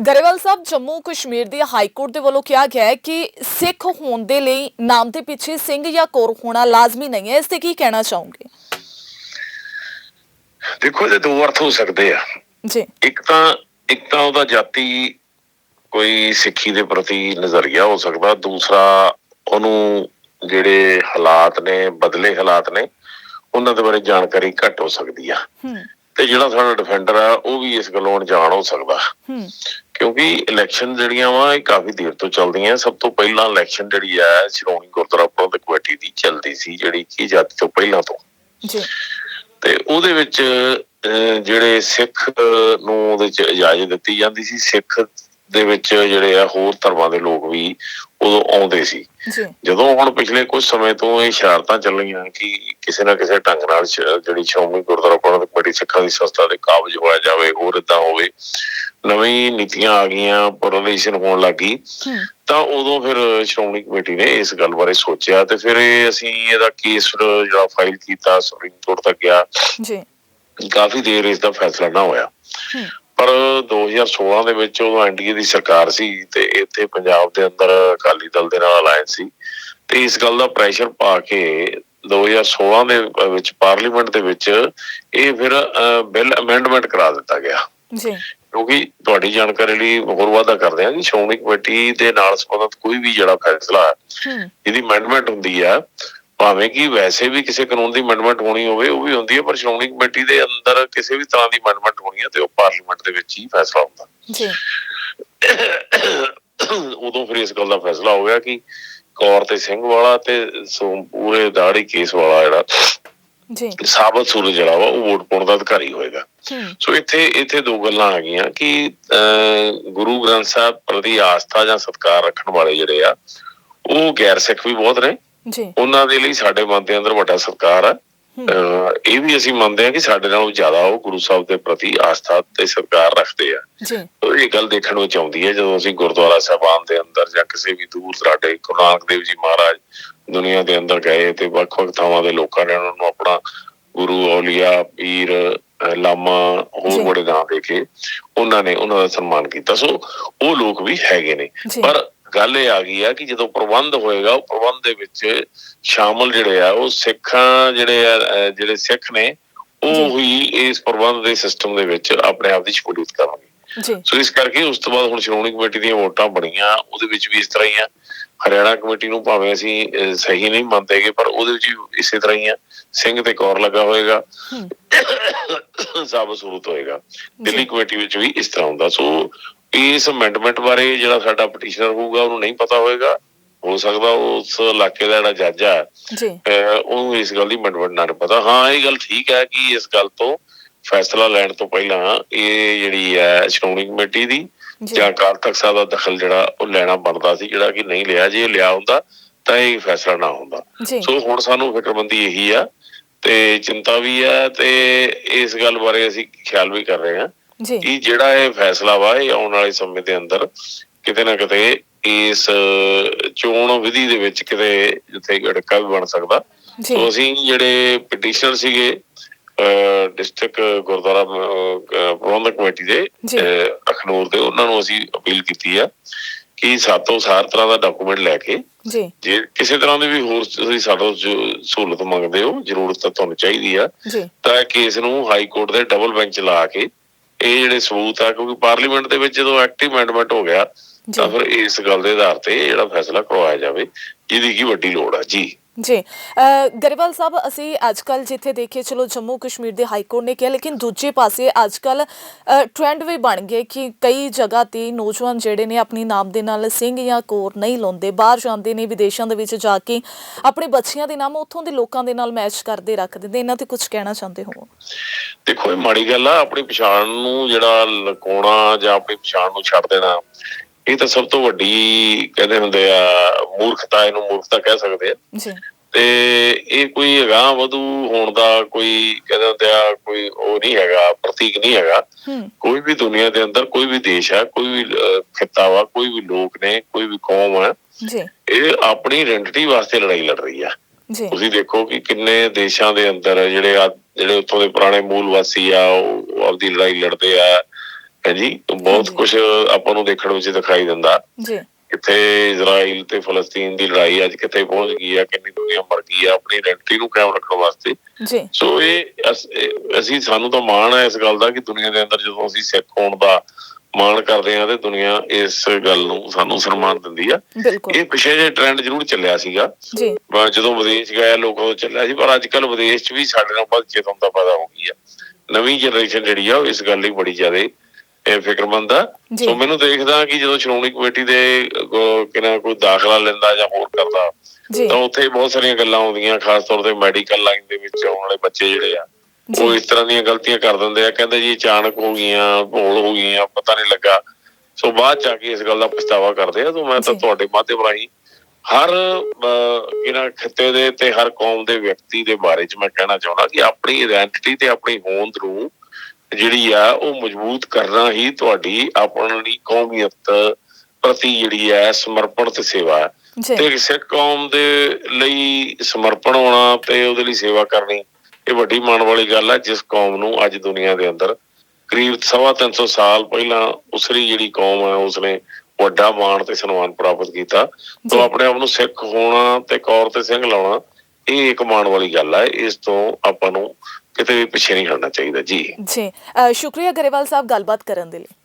ਗਰੇਵਾਲ ਸਾਹਿਬ ਜੰਮੂ ਕਸ਼ਮੀਰ ਦੀ high court ਦੇ ਵੱਲੋਂ ਕਿਹਾ ਗਿਆ ਹੈ ਕਿ ਸਿੱਖ ਹੋਣ ਦੇ ਲਈ ਨਾਮ ਦੇ ਪਿੱਛੇ ਸਿੰਘ ਜਾਂ ਕੌਰ ਹੋਣਾ ਲਾਜ਼ਮੀ ਨਹੀਂ ਹੈ। ਇਸ ਤੇ ਕੀ ਕਹਿਣਾ ਚਾਹੋਗੇ? ਦੇਖੋ ਇਹਦੇ ਦੋ ਅਰਥ ਹੋ ਸਕਦੇ ਆ। ਜੀ। ਇੱਕ ਤਾਂ ਇੱਕ ਤਾਂ ਉਹਦਾ ਜਾਤੀ ਕੋਈ ਸਿੱਖੀ ਦੇ ਪ੍ਰਤੀ ਨਜ਼ਰੀਆ ਹੋ ਸਕਦਾ। ਦੂਸਰਾ ਉਹਨੂੰ ਜਿਹੜੇ ਹਾਲਾਤ ਨੇ ਬਦਲੇ ਹਾਲਾਤ ਨੇ ਉਹਨਾਂ ਦੇ ਬਾਰੇ ਜਾਣਕਾਰੀ ਘੱਟ ਹੋ ਸਕਦੀ ਆ। ਹੂੰ। ਤੇ ਜਿਹੜਾ ਸਾਡਾ ਡਿਫੈਂਡਰ ਆ ਉਹ ਵੀ ਇਸ ਗੱਲੋਂ ਅਣਜਾਣ ਹੋ ਸਕਦਾ। ਹੂੰ। ਕਿਉਂਕਿ ਇਲੈਕਸ਼ਨ ਜਿਹੜੀਆਂ ਵਾ ਇਹ ਕਾਫੀ ਦੇਰ ਤੋਂ ਚੱਲਦੀਆਂ। ਸਭ ਤੋਂ ਪਹਿਲਾਂ ਇਲੈਕਸ਼ਨ ਜਿਹੜੀ ਆ ਸ਼੍ਰੋਮਣੀ ਗੁਰਦੁਆਰਾ ਪ੍ਰਬੰਧਕ ਕਮੇਟੀ ਦੀ ਚੱਲਦੀ ਸੀ ਜਿਹੜੀ ਕਿ ਜਾਤੀ ਤੋਂ ਪਹਿਲਾਂ ਤੋਂ। ਜੀ। ਤੇ ਉਹਦੇ ਵਿੱਚ ਜਿਹੜੇ ਸਿੱਖ ਨੂੰ ਉਹਦੇ ਚ ਇਜਾਜ਼ਤ ਦਿੱਤੀ ਜਾਂਦੀ ਸੀ। ਸਿੱਖ ਦੇ ਵਿੱਚ ਜਿਹੜੇ ਆ ਹੋਰ ਧਰਮਾਂ ਦੇ ਲੋਕ ਵੀ ਉਦੋਂ ਆਉਂਦੇ ਸੀ। ਜਦੋਂ ਹੁਣ ਪਿਛਲੇ ਕੁਝ ਸਮੇਂ ਤੋਂ ਇਹ ਇਸ਼ਾਰਤਾਂ ਚੱਲੀਆਂ ਕਿ ਕਿਸੇ ਨਾ ਕਿਸੇ ਢੰਗ ਨਾਲ ਜਿਹੜੀ ਸ਼੍ਰੋਮਣੀ ਗੁਰਦੁਆਰਾ ਪ੍ਰਬੰਧਕ ਕਮੇਟੀ ਸਿੱਖਾਂ ਦੀ ਸੰਸਥਾ ਦੇ ਕਾਬਜ ਹੋਇਆ ਜਾਵੇ ਹੋਰ ਇਦਾਂ ਹੋਵੇ ਨਵੀਂ ਨੀਤੀਆਂ ਆ ਗਈਆਂ ਪੋਲਰਾਈਜੇਸ਼ਨ ਹੋਣ ਲੱਗੀ ਤਾਂ ਉਦੋਂ ਫਿਰ ਸ਼੍ਰੋਮਣੀ ਕਮੇਟੀ ਨੇ ਇਸ ਗੱਲ ਬਾਰੇ ਸੋਚਿਆ ਤੇ ਫਿਰ ਅਸੀਂ ਇਹਦਾ ਕੇਸ ਜਿਹੜਾ ਫਾਈਲ ਕੀਤਾ ਸੁਪਰੀਮ ਕੋਰਟ ਤੱਕ ਗਿਆ। ਜੀ। ਕਾਫੀ ਦੇਰ ਇਸ ਦਾ ਫੈਸਲਾ ਨਾ ਹੋਇਆ। ਪਰ 2016 ਦੇ ਵਿੱਚ ਉਦੋਂ ਐਨਡੀਏ ਦੀ ਸਰਕਾਰ ਸੀ ਤੇ ਇੱਥੇ ਪੰਜਾਬ ਦੇ ਅੰਦਰ ਅਕਾਲੀ ਦਲ ਦੇ ਨਾਲ ਅਲਾਈਅੰਸ ਸੀ ਤੇ ਇਸ ਗੱਲ ਦਾ ਪ੍ਰੈਸ਼ਰ ਪਾ ਕੇ 2016 ਦੇ ਵਿੱਚ ਪਾਰਲੀਮੈਂਟ ਦੇ ਵਿੱਚ ਇਹ ਫਿਰ ਬਿੱਲ ਅਮੈਂਡਮੈਂਟ ਕਰਾ ਦਿੱਤਾ ਗਿਆ। ਜੀ। ਕਿਉਂਕਿ ਤੁਹਾਡੀ ਜਾਣਕਾਰੀ ਲਈ ਹੋਰ ਵਾਅਦਾ ਕਰਦੇ ਹਾਂ ਕਿ ਸ਼੍ਰੋਮਣੀ ਕਮੇਟੀ ਦੇ ਨਾਲ ਸੰਬੰਧਿਤ ਕੋਈ ਵੀ ਜਿਹੜਾ ਫੈਸਲਾ ਹੈ ਹੂੰ। ਜਿਹਦੀ ਅਮੈਂਡਮੈਂਟ ਹੁੰਦੀ ਆ ਭਾਵੇਂ ਕਿ ਵੈਸੇ ਵੀ ਕਿਸੇ ਕਾਨੂੰਨ ਦੀ ਅਮੈਂਡਮੈਂਟ ਹੋਣੀ ਹੋਵੇ ਉਹ ਵੀ ਹੁੰਦੀ ਹੈ ਪਰ ਸ਼੍ਰੋਮਣੀ ਕਮੇਟੀ ਦੇ ਅੰਦਰ ਕਿਸੇ ਵੀ ਤਰ੍ਹਾਂ ਦੀ ਅਮੈਂਡਮੈਂਟ ਹੋਣੀ ਹੈ ਤੇ ਉਹ ਪਾਰਲੀਮੈਂਟ ਦੇ ਵਿੱਚ ਹੀ ਫੈਸਲਾ ਹੁੰਦਾ। ਜੀ। ਉਦੋਂ ਫਿਰ ਇਸ ਗੱਲ ਦਾ ਫੈਸਲਾ ਹੋ ਗਿਆ ਕਿ ਕੌਰ ਤੇ ਸਿੰਘ ਵਾਲਾ ਤੇ ਪੂਰੇ ਦਾੜੀ ਕੇਸ ਵਾਲਾ ਜਿਹੜਾ ਜੀ। ਸਾਬਤ ਸੂਰਜ ਜਿਹੜਾ ਵਾ ਉਹ ਵੋਟ ਪਾਉਣ ਦਾ ਅਧਿਕਾਰੀ ਹੋਏਗਾ। ਸੋ ਇੱਥੇ ਇੱਥੇ ਦੋ ਗੱਲਾਂ ਆ ਗਈਆਂ ਕਿ ਗੁਰੂ ਗ੍ਰੰਥ ਸਾਹਿਬ ਪ੍ਰਤੀ ਆਸਥਾ ਜਾਂ ਸਤਿਕਾਰ ਰੱਖਣ ਵਾਲੇ ਜਿਹੜੇ ਆ ਉਹ ਗੈਰ ਸਿੱਖ ਵੀ ਬਹੁਤ ਨੇ ਜੀ। ਉਹਨਾਂ ਦੇ ਲਈ ਸਾਡੇ ਮਨ ਦੇ ਅੰਦਰ ਵੱਡਾ ਸਤਿਕਾਰ ਹੂੰ। ਇਹ ਵੀ ਅਸੀਂ ਮੰਨਦੇ ਹਾਂ ਕਿ ਸਾਡੇ ਨਾਲੋਂ ਜ਼ਿਆਦਾ ਉਹ ਗੁਰੂ ਸਾਹਿਬ ਦੇ ਪ੍ਰਤੀ ਆਸਥਾ ਤੇ ਸਤਿਕਾਰ ਰੱਖਦੇ ਆ। ਜੀ। ਤੋ ਇਹ ਗੱਲ ਦੇਖਣ ਵਿੱਚ ਆਉਂਦੀ ਹੈ ਜਦੋਂ ਅਸੀਂ ਗੁਰਦੁਆਰਾ ਸਾਹਿਬਾਨ ਦੇ ਅੰਦਰ ਜਾਂ ਕਿਸੇ ਵੀ ਦੂਰ ਦਰਾਡੇ ਗੁਰੂ ਨਾਨਕ ਦੇਵ ਜੀ ਮਹਾਰਾਜ ਦੁਨੀਆ ਦੇ ਅੰਦਰ ਗਏ ਤੇ ਵੱਖ-ਵੱਖ ਥਾਵਾਂ ਦੇ ਲੋਕਾਂ ਨੇ ਉਹਨਾਂ ਨੂੰ ਆਪਣਾ ਗੁਰੂ ਔਲੀਆ ਪੀਰ ਲਾਮਾ ਹੋਰ। ਬੜੇ ਨਾਂ ਦੇ ਕੇ ਉਹਨਾਂ ਨੇ ਉਹਨਾਂ ਦਾ ਸਨਮਾਨ ਕੀਤਾ। ਸੋ ਉਹ ਲੋਕ ਵੀ ਹੈਗੇ ਨੇ। ਪਰ ਗੱਲ ਇਹ ਆ ਗਈ ਆ ਕਿ ਜਦੋਂ ਪ੍ਰਬੰਧ ਹੋਏਗਾ ਉਹ ਪ੍ਰਬੰਧ ਦੇ ਵਿੱਚ ਸ਼ਾਮਲ ਜਿਹੜੇ ਆ ਉਹ ਸਿੱਖਾਂ ਜਿਹੜੇ ਆ ਜਿਹੜੇ ਸਿੱਖ ਨੇ। ਉਹ ਹੀ ਇਸ ਪ੍ਰਬੰਧ ਦੇ ਸਿਸਟਮ ਦੇ ਵਿੱਚ ਆਪਣੇ ਆਪ ਦੀ ਸ਼ਮੂਲੀਅਤ ਕਰਨਗੇ। ਜੀ। ਸੋ ਇਸ ਕਰਕੇ ਉਸ ਤੋਂ ਬਾਅਦ ਹੁਣ ਸ਼੍ਰੋਮਣੀ ਕਮੇਟੀ ਦੀਆਂ ਵੋਟਾਂ ਬਣੀਆਂ ਉਹਦੇ ਵਿੱਚ ਵੀ ਇਸ ਤਰ੍ਹਾਂ ਹੀ ਆ। ਹਰਿਆਣਾ ਕਮੇਟੀ ਨੂੰ ਭਾਵੇਂ ਅਸੀਂ ਸਹੀ ਨਹੀਂ ਮੰਨਦੇਗੇ ਪਰ ਉਹਦੇ ਵਿੱਚ ਵੀ ਇਸੇ ਤਰ੍ਹਾਂ ਹੀ ਆ। ਸਿੰਘ ਤੇ ਕੌਰ ਲੱਗਾ ਹੋਏਗਾ। ਸਾਬਤ ਸੂਰਤ ਹੋਏਗਾ। ਦਿੱਲੀ ਕਮੇਟੀ ਵਿੱਚ ਵੀ ਇਸ ਤਰ੍ਹਾਂ ਹੁੰਦਾ। ਸੋ ਇਸ ਅਮੈਂਡਮੈਂਟ ਬਾਰੇ ਜਿਹੜਾ ਸਾਡਾ ਪਟੀਸ਼ਨਰ ਹੋਊਗਾ ਉਹਨੂੰ ਨਹੀਂ ਪਤਾ ਹੋਏਗਾ। ਹੋ ਸਕਦਾ ਉਸ ਇਲਾਕੇ ਦਾ ਜਿਹੜਾ ਜੱਜ ਆ ਜੀ। ਉਹਨੂੰ ਇਸ ਗੱਲ ਦੀ ਅਮੈਂਡਮੈਂਟ ਨਾ ਪਤਾ। ਹਾਂ ਇਹ ਗੱਲ ਠੀਕ ਹੈ ਕਿ ਇਸ ਗੱਲ ਤੋਂ ਫੈਸਲਾ ਲੈਣ ਤੋਂ ਪਹਿਲਾਂ ਇਹ ਜਿਹੜੀ ਹੈ ਸ਼੍ਰੋਮਣੀ ਕਮੇਟੀ ਦੀ ਜੀ। ਅਕਾਲ ਤਖਤ ਸਾਹਿਬ ਦਾ ਦਖਲ ਜਿਹੜਾ ਉਹ ਲੈਣਾ ਬਣਦਾ ਸੀ ਜਿਹੜਾ ਕਿ ਨਹੀਂ ਲਿਆ। ਜੇ ਲਿਆ ਹੁੰਦਾ ਤਾਂ ਇਹ ਫੈਸਲਾ ਨਾ ਹੁੰਦਾ। ਸੋ ਹੁਣ ਸਾਨੂੰ ਫਿਕਰਮੰਦੀ ਇਹੀ ਆ ਤੇ ਚਿੰਤਾ ਵੀ ਆ ਤੇ ਇਸ ਗੱਲ ਬਾਰੇ ਅਸੀਂ ਖਿਆਲ ਵੀ ਕਰ ਰਹੇ ਹਾਂ। ਜੀ। ਕਿ ਜਿਹੜਾ ਇਹ ਫੈਸਲਾ ਵਾ ਇਹ ਆਉਣ ਵਾਲੇ ਸਮੇਂ ਦੇ ਅੰਦਰ ਕਿਤੇ ਨਾ ਕਿਤੇ ਇਸ ਚੋਣ ਵਿਧੀ ਦੇ ਵਿੱਚ ਕਿਤੇ ਜਿੱਥੇ ਗੜਕਾ ਵੀ ਬਣ ਸਕਦਾ। ਸੋ ਅਸੀਂ ਜਿਹੜੇ ਪਟੀਸ਼ਨਰ ਸੀਗੇ ਡਿਸਟ੍ਰਿਕਟ ਗੁਰਦੁਆਰਾ ਪ੍ਰਬੰਧਕ ਕਮੇਟੀ ਦੇ ਅਖਨੂਰ ਦੇ ਉਹਨਾਂ ਨੂੰ ਅਸੀਂ ਅਪੀਲ ਕੀਤੀ ਆ ਕਿ ਸਾਤੋਂ ਸਾਰ ਤਰ੍ਹਾਂ ਦਾ ਡਾਕੂਮੈਂਟ ਲੈ ਕੇ ਜੀ। ਜੇ ਕਿਸੇ ਤਰ੍ਹਾਂ ਦੀ ਵੀ ਹੋਰ ਤੁਸੀਂ ਸਾਡੇ ਸਹੂਲਤ ਮੰਗਦੇ ਹੋ ਜ਼ਰੂਰਤ ਤਾਂ ਤੁਹਾਨੂੰ ਚਾਹੀਦੀ ਆ ਤਾਂ ਇਹ ਕੇਸ ਨੂੰ ਹਾਈ ਕੋਰਟ ਦੇ ਡਬਲ ਬੈਂਚ ਲਾ ਕੇ ਇਹ ਜਿਹੜੇ ਸਬੂਤ ਆ ਕਿਉਂਕਿ ਪਾਰਲੀਮੈਂਟ ਦੇ ਵਿੱਚ ਜਦੋਂ ਐਕਟਿਵ ਅਮੈਂਡਮੈਂਟ ਹੋ ਗਿਆ ਤਾਂ ਫਿਰ ਇਸ ਗੱਲ ਦੇ ਆਧਾਰ ਤੇ ਜਿਹੜਾ ਫੈਸਲਾ ਕਰਵਾਇਆ ਜਾਵੇ ਜਿਹਦੀ ਕੀ ਵੱਡੀ ਲੋੜ ਆ। ਜੀ। ਜੀ। ਗਰੇਵਾਲ ਸਾਹਿਬ, ਅਸੀਂ ਅੱਜਕੱਲ ਜਿੱਥੇ ਦੇਖੇ ਚਲੋ ਜੰਮੂ ਕਸ਼ਮੀਰ ਦੇ ਹਾਈ ਕੋਰਟ ਨੇ ਕਿਹਾ, ਲੇਕਿਨ ਦੂਜੇ ਪਾਸੇ ਅੱਜਕੱਲ ਟ੍ਰੈਂਡ ਵੀ ਬਣ ਗਏ ਕਿ ਕਈ ਜਗ੍ਹਾ ਤੇ ਨੌਜਵਾਨ ਜਿਹੜੇ ਨੇ ਆਪਣੀ ਨਾਮ ਦੇ ਨਾਲ ਸਿੰਘ ਜਾਂ ਕੋਰ ਨਹੀਂ ਲਾਉਂਦੇ। ਬਾਹਰ ਜਾਂਦੇ ਨੇ, ਵਿਦੇਸ਼ਾਂ ਦੇ ਵਿੱਚ ਜਾ ਕੇ ਆਪਣੇ ਬੱਚਿਆਂ ਦੇ ਨਾਮ ਉੱਥੋਂ ਦੇ ਲੋਕਾਂ ਦੇ ਨਾਲ ਮੈਚ ਕਰਦੇ ਰੱਖ ਦਿੰਦੇ। ਇਹਨਾਂ ਤੇ ਕੁਝ ਕਹਿਣਾ ਚਾਹੁੰਦੇ ਹੋ? ਦੇਖੋ, ਇਹ ਮਾੜੀ ਗੱਲ ਆ, ਆਪਣੀ ਪਛਾਣ ਨੂੰ ਜਿਹੜਾ ਲਕਾਉਣਾ ਜਾਂ ਆਪਣੀ ਪਛਾਣ ਨੂੰ ਛੱਡ ਦੇਣਾ ਇਹ ਤਾਂ ਸਭ ਤੋਂ ਵੱਡੀ ਕਹਿੰਦੇ ਹੁੰਦੇ ਆ ਮੂਰਖਤਾ ਇਹਨੂੰ ਮੂਰਖਤਾ ਕਹਿ ਸਕਦੇ ਆ। ਜੀ। ਤੇ ਇਹ ਕੋਈ ਅਗਾਂਹ ਵਧੂ ਹੋਣ ਦਾ ਕੋਈ ਕਹਿੰਦੇ ਹੁੰਦੇ ਆ ਕੋਈ ਉਹ ਨਹੀਂ ਹੈਗਾ ਪ੍ਰਤੀਕ ਨਹੀਂ ਹੈਗਾ। ਕੋਈ ਵੀ ਦੁਨੀਆ ਦੇ ਅੰਦਰ ਕੋਈ ਵੀ ਦੇਸ਼ ਹੈ ਕੋਈ ਵੀ ਖਿੱਤਾ ਵਾ ਕੋਈ ਵੀ ਲੋਕ ਨੇ ਕੋਈ ਵੀ ਕੌਮ ਹੈ ਜੀ। ਇਹ ਆਪਣੀ ਆਇਡੈਂਟੀ ਵਾਸਤੇ ਲੜਾਈ ਲੜ ਰਹੀ ਆ। ਜੀ। ਤੁਸੀਂ ਦੇਖੋ ਕਿ ਕਿੰਨੇ ਦੇਸ਼ਾਂ ਦੇ ਅੰਦਰ ਜਿਹੜੇ ਆ ਜਿਹੜੇ ਉੱਥੋਂ ਦੇ ਪੁਰਾਣੇ ਮੂਲ ਵਾਸੀ ਆ ਉਹ ਆਪਦੀ ਲੜਾਈ ਲੜਦੇ ਆ ਹੈ ਜੀ। ਬਹੁਤ। ਕੁਝ ਆਪਾਂ ਨੂੰ ਦੇਖਣ ਵਿੱਚ ਦਿਖਾਈ ਦਿੰਦਾ। ਜੀ। ਕਿੱਥੇ ਇਜ਼ਰਾਈਲ ਤੇ ਫਲਸਤੀਨ ਦੀ ਲੜਾਈ ਅੱਜ ਕਿੱਥੇ ਪਹੁੰਚ ਗਈ ਆ ਕਿੰਨੀ ਦੁਨੀਆ ਮਰ ਗਈ ਆ ਆਪਣੀ ਆਇਡੈਂਟੀ ਨੂੰ ਕਾਇਮ ਰੱਖਣ ਵਾਸਤੇ। ਜੀ। ਸੋ ਇਹ ਅਸ- ਸਾਨੂੰ ਤਾਂ ਮਾਣ ਹੈ ਇਸ ਗੱਲ ਦਾ ਕਿ ਦੁਨੀਆ ਦੇ ਅੰਦਰ ਜਦੋਂ ਅਸੀਂ ਸਿੱਖ ਹੋਣ ਦਾ ਮਾਣ ਕਰਦੇ ਆ ਤੇ ਦੁਨੀਆ ਇਸ ਗੱਲ ਨੂੰ ਸਾਨੂੰ ਸਨਮਾਨ ਦਿੰਦੀ ਆ। ਇਹ ਪਿਛੇ ਜੇ ਟ੍ਰੈਂਡ ਜ਼ਰੂਰ ਚੱਲਿਆ ਸੀਗਾ। ਜੀ। ਪਰ ਜਦੋਂ ਵਿਦੇਸ਼ ਗਏ ਲੋਕ ਉਹ ਚੱਲਿਆ ਸੀ ਪਰ ਅੱਜ ਕੱਲ ਵਿਦੇਸ਼ 'ਚ ਵੀ ਸਾਡੇ ਨਾਲ ਬਹੁਤ ਚੇਤਨਤਾ ਪੈਦਾ ਹੋ ਗਈ ਆ। ਨਵੀਂ ਜਨਰੇਸ਼ਨ ਜਿਹੜੀ ਆ ਉਹ ਇਸ ਗੱਲ ਲਈ ਬੜੀ ਜ਼ਿਆਦਾ ਇਹ ਫਿਕਰਮੰਦ ਆ। ਸੋ ਮੈਨੂੰ ਦੇਖਦਾ ਕਿ ਜਦੋਂ ਸ਼੍ਰੋਮਣੀ ਕਮੇਟੀ ਦੇ ਕਿਨਾ ਕੋਈ ਦਾਖਲਾ ਲੈਂਦਾ ਜਾਂ ਹੋਰ ਕਰਦਾ ਤਾਂ ਉੱਥੇ ਬਹੁਤ ਸਾਰੀਆਂ ਗੱਲਾਂ ਆਉਂਦੀਆਂ ਖਾਸ ਤੌਰ ਤੇ ਮੈਡੀਕਲ ਲਾਈਨ ਦੇ ਵਿੱਚ ਆਉਣ ਵਾਲੇ ਬੱਚੇ ਜਿਹੜੇ ਆ ਉਹ ਇਸ ਤਰ੍ਹਾਂ ਦੀਆਂ ਗਲਤੀਆਂ ਕਰ ਦਿੰਦੇ ਆ। ਕਹਿੰਦੇ ਜੀ ਅਚਾਨਕ ਹੋ ਗਈਆਂ ਭੋਲ ਹੋ ਗਈਆਂ ਪਤਾ ਨਹੀਂ ਲੱਗਾ। ਸੋ ਬਾਅਦ ਚ ਆ ਕੇ ਇਸ ਗੱਲ ਦਾ ਪਛਤਾਵਾ ਕਰਦੇ ਆ। ਸੋ ਮੈਂ ਤਾਂ। ਤੁਹਾਡੇ ਮਾਧਿਅਮ ਰਾਹੀਂ ਹਰ ਇਹਨਾਂ ਖਿੱਤੇ ਦੇ ਤੇ ਹਰ ਕੌਮ ਦੇ ਵਿਅਕਤੀ ਦੇ ਬਾਰੇ ਚ ਮੈਂ ਕਹਿਣਾ ਚਾਹੁੰਦਾ ਕਿ ਆਪਣੀ ਆਇਡੈਂਟੀਟੀ ਤੇ ਆਪਣੀ ਹੋਂਦ ਨੂੰ ਜਿਹੜੀ ਆ ਉਹ ਮਜ਼ਬੂਤ ਕਰਨਾ ਹੀ ਤੁਹਾਡੀ ਆਪਣੀ ਕੌਮੀਅਤ ਪ੍ਰਤੀ ਜਿਹੜੀ ਹੈ ਸਮਰਪਣ ਤੇ ਸੇਵਾ ਤੇ ਸਿੱਖ ਕੌਮ ਦੇ ਲਈ ਸਮਰਪਣ ਹੋਣਾ ਤੇ ਉਹਦੇ ਲਈ ਸੇਵਾ ਕਰਨੀ ਇਹ ਵੱਡੀ ਮਾਣ ਵਾਲੀ ਗੱਲ ਹੈ ਜਿਸ ਕੌਮ ਨੂੰ ਅੱਜ ਦੁਨੀਆ ਦੇ ਅੰਦਰ ਕਰੀਬ ਸਵਾ ਤਿੰਨ ਸੌ ਸਾਲ ਪਹਿਲਾਂ ਉਸਰੀ ਜਿਹੜੀ ਕੌਮ ਹੈ ਉਸਨੇ ਵੱਡਾ ਮਾਣ ਤੇ ਸਨਮਾਨ ਪ੍ਰਾਪਤ ਕੀਤਾ। ਤੋਂ ਆਪਣੇ ਆਪ ਨੂੰ ਸਿੱਖ ਹੋਣਾ ਤੇ ਕੌਰ ਤੇ ਸਿੰਘ ਲਾਉਣਾ ਇਹ ਇੱਕ ਮਾਣ ਵਾਲੀ ਗੱਲ ਹੈ ਇਸ ਤੋਂ ਆਪਾਂ ਨੂੰ ਕਿਤੇ ਵੀ ਪਿੱਛੇ ਨਹੀਂ ਹਟਣਾ ਚਾਹੀਦਾ, ਜੀ। ਜੀ। ਸ਼ੁਕਰੀਆ ਗਰੇਵਾਲ ਸਾਹਿਬ ਗੱਲਬਾਤ ਕਰਨ ਦੇ ਲਈ।